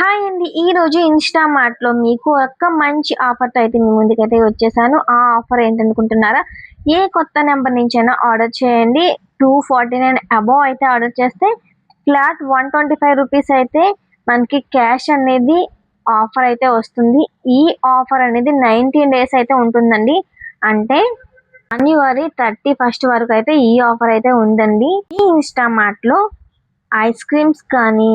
Hi అండి. ఈ రోజు ఇన్స్టామార్ట్లో మీకు ఒక మంచి ఆఫర్తో అయితే మీ ముందుకైతే వచ్చేసాను. ఆ ఆఫర్ ఏంటనుకుంటున్నారా? ఏ కొత్త నెంబర్ నుంచి అయినా ఆర్డర్ చేయండి. టూ ఫార్టీ నైన్ అబోవ్ అయితే ఆర్డర్ చేస్తే flat one twenty five rupees అయితే మనకి క్యాష్ అనేది ఆఫర్ అయితే వస్తుంది. ఈ ఆఫర్ అనేది నైన్టీన్ డేస్ అయితే ఉంటుందండి. అంటే జనవరి థర్టీ ఫస్ట్ వరకు అయితే ఈ ఆఫర్ అయితే ఉందండి. ఈ ఇన్స్టా మార్ట్లో ఐస్ క్రీమ్స్ కానీ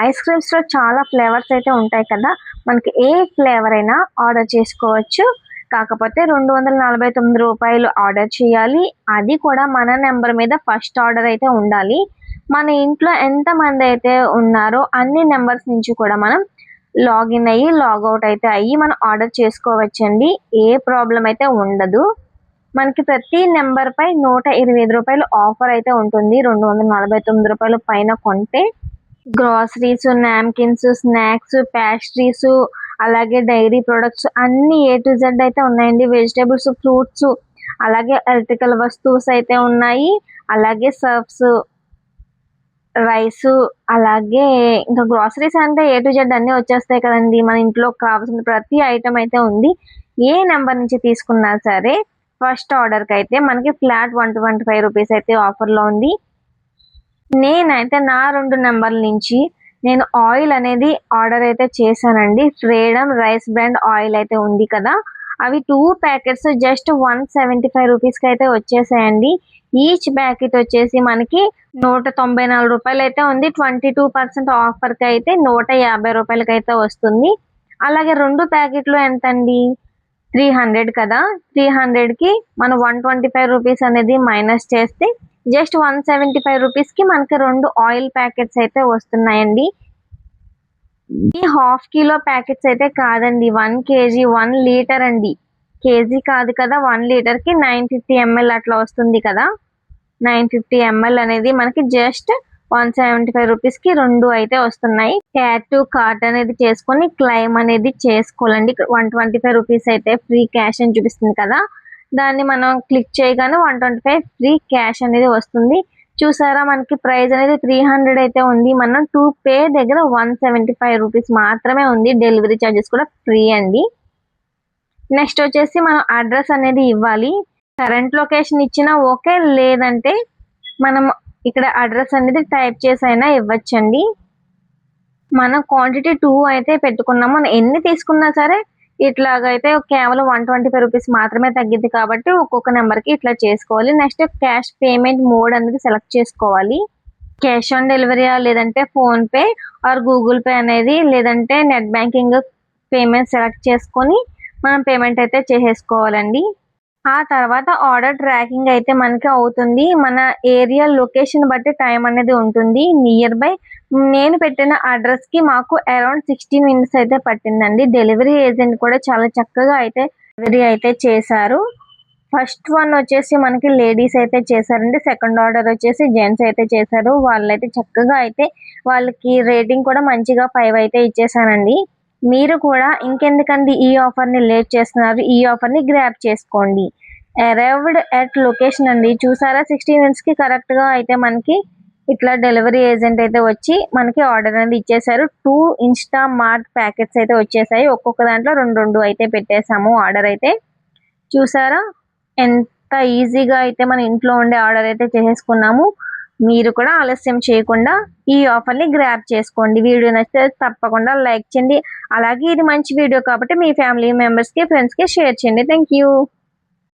ఐస్ క్రీమ్స్లో చాలా ఫ్లేవర్స్ అయితే ఉంటాయి కదా. మనకి ఏ ఫ్లేవర్ అయినా ఆర్డర్ చేసుకోవచ్చు. కాకపోతే రెండు వందల నలభై తొమ్మిది రూపాయలు ఆర్డర్ చేయాలి. అది కూడా మన నెంబర్ మీద ఫస్ట్ ఆర్డర్ అయితే ఉండాలి. మన ఇంట్లో ఎంతమంది అయితే ఉన్నారో అన్ని నెంబర్స్ నుంచి కూడా మనం లాగిన్ అయ్యి లాగౌట్ అయితే అయ్యి మనం ఆర్డర్ చేసుకోవచ్చండి. ఏ ప్రాబ్లం అయితే ఉండదు. మనకి ప్రతి నెంబర్పై నూట ఇరవై ఐదు రూపాయలు ఆఫర్ అయితే ఉంటుంది. రెండు వందల నలభై తొమ్మిది రూపాయలు పైన కొంటే గ్రాసరీస్ నామ్కిన్స్ స్నాక్స్ పేస్ట్రీస్ అలాగే డైరీ ప్రొడక్ట్స్ అన్ని ఏ టు జెడ్ అయితే ఉన్నాయండి. వెజిటేబుల్స్ ఫ్రూట్స్ అలాగే ఎలక్ట్రికల్ వస్తువుస్ అయితే ఉన్నాయి. అలాగే సర్ఫ్స్ రైస్ అలాగే ఇంకా గ్రాసరీస్ అంటే ఏ టు జెడ్ అన్నీ వచ్చేస్తాయి కదండి. మన ఇంట్లో కావాల్సిన ప్రతి ఐటమ్ అయితే ఉంది. ఏ నెంబర్ నుంచి తీసుకున్నా సరే ఫస్ట్ ఆర్డర్కి అయితే మనకి flat one twenty five rupees అయితే ఆఫర్లో ఉంది. నేనైతే నా రెండు నెంబర్ల నుంచి నేను ఆయిల్ అనేది ఆర్డర్ అయితే చేశానండి. ఫ్రీడమ్ రైస్ బ్రాండ్ ఆయిల్ అయితే ఉంది కదా. అవి two packets just one seventy five రూపీస్కి అయితే వచ్చేసాయండి. ఈచ్ ప్యాకెట్ వచ్చేసి మనకి నూట తొంభై నాలుగు రూపాయలు అయితే ఉంది. ట్వంటీ టూ పర్సెంట్ ఆఫర్కి అయితే నూట యాభై రూపాయలకి అయితే వస్తుంది. అలాగే రెండు ప్యాకెట్లు ఎంత అండి త్రీ హండ్రెడ్ కదా. త్రీ హండ్రెడ్కి మనం వన్ ట్వంటీ ఫైవ్ రూపీస్ అనేది మైనస్ చేస్తే జస్ట్ వన్ సెవెంటీ ఫైవ్ రూపీస్కి మనకి రెండు ఆయిల్ ప్యాకెట్స్ అయితే వస్తున్నాయండి. ఈ హాఫ్ కిలో ప్యాకెట్స్ అయితే కాదండి వన్ కేజీ వన్ లీటర్ అండి. కేజీ కాదు కదా వన్ లీటర్కి నైన్ ఫిఫ్టీ ఎంఎల్ అట్లా వస్తుంది కదా. నైన్ ఫిఫ్టీ ఎంఎల్ అనేది మనకి జస్ట్ వన్ సెవెంటీ ఫైవ్ రూపీస్కి రెండు అయితే వస్తున్నాయి. క్యాట్ కార్ట్ అనేది చేసుకొని క్లైమ్ అనేది చేసుకోవాలండి. వన్ ట్వంటీ ఫైవ్ రూపీస్ అయితే ఫ్రీ క్యాష్ అని చూపిస్తుంది కదా. దాన్ని మనం క్లిక్ చేయగానే one twenty five free cash అనేది వస్తుంది. చూసారా మనకి ప్రైస్ అనేది త్రీ హండ్రెడ్ అయితే ఉంది. మనం టూ పే దగ్గర వన్ సెవెంటీ ఫైవ్ రూపీస్ మాత్రమే ఉంది. డెలివరీ ఛార్జెస్ కూడా ఫ్రీ అండి. నెక్స్ట్ వచ్చేసి మనం అడ్రస్ అనేది ఇవ్వాలి. కరెంట్ లొకేషన్ ఇచ్చినా ఓకే లేదంటే మనం ఇక్కడ అడ్రస్ అనేది టైప్ చేసి అయినా ఇవ్వచ్చండి. మనం క్వాంటిటీ టూ అయితే పెట్టుకున్నాము. మనం ఎన్ని తీసుకున్నా సరే ఇట్లాగైతే కేవలం వన్ ట్వంటీ ఫైవ్ రూపీస్ మాత్రమే తగ్గింది కాబట్టి ఒక్కొక్క నెంబర్కి ఇట్లా చేసుకోవాలి. నెక్స్ట్ క్యాష్ పేమెంట్ మోడ్ అనేది సెలెక్ట్ చేసుకోవాలి. క్యాష్ ఆన్ డెలివరీ లేదంటే ఫోన్పే ఆర్ గూగుల్ పే అనేది లేదంటే నెట్ బ్యాంకింగ్ పేమెంట్ సెలెక్ట్ చేసుకొని మనం పేమెంట్ అయితే చేసేసుకోవాలండి. ఆ తర్వాత ఆర్డర్ ట్రాకింగ్ అయితే మనకి అవుతుంది. మన ఏరియా లొకేషన్ బట్టి టైం అనేది ఉంటుంది. నియర్ బై నేను పెట్టిన అడ్రస్కి మాకు అరౌండ్ సిక్స్టీన్ మినిట్స్ అయితే పట్టిందండి. డెలివరీ ఏజెంట్ కూడా చాలా చక్కగా అయితే డెలివరీ అయితే చేశారు. ఫస్ట్ వన్ వచ్చేసి మనకి లేడీస్ అయితే చేశారండి. సెకండ్ ఆర్డర్ వచ్చేసి జెంట్స్ అయితే చేశారు. వాళ్ళైతే చక్కగా అయితే వాళ్ళకి రేటింగ్ కూడా మంచిగా ఫైవ్ అయితే ఇచ్చేసానండి మీరు కూడా ఇంకెందుకండి ఈ ఆఫర్ని లేట్ చేస్తున్నారు? ఈ ఆఫర్ని గ్రాప్ చేసుకోండి. అరైవ్డ్ ఎట్ లొకేషన్ అండి. చూసారా? సిక్స్టీ మినిట్స్కి కరెక్ట్గా అయితే మనకి ఇట్లా డెలివరీ ఏజెంట్ అయితే వచ్చి మనకి ఆర్డర్ అనేది ఇచ్చేసారు టూ ఇన్స్టా మార్ట్ ప్యాకెట్స్ అయితే వచ్చేసాయి. ఒక్కొక్క దాంట్లో రెండు రెండు అయితే పెట్టేసాము ఆర్డర్ అయితే. చూసారా? ఎంత ఈజీగా అయితే మన ఇంట్లో ఉండే ఆర్డర్ అయితే చేసేసుకున్నాము. మీరు కూడా ఆలస్యం చేయకుండా ఈ ఆఫర్ని గ్రాప్ చేసుకోండి. వీడియో నచ్చితే తప్పకుండా లైక్ చేయండి. అలాగే ఇది మంచి వీడియో కాబట్టి మీ ఫ్యామిలీ మెంబర్స్కి ఫ్రెండ్స్కి షేర్ చేయండి. థ్యాంక్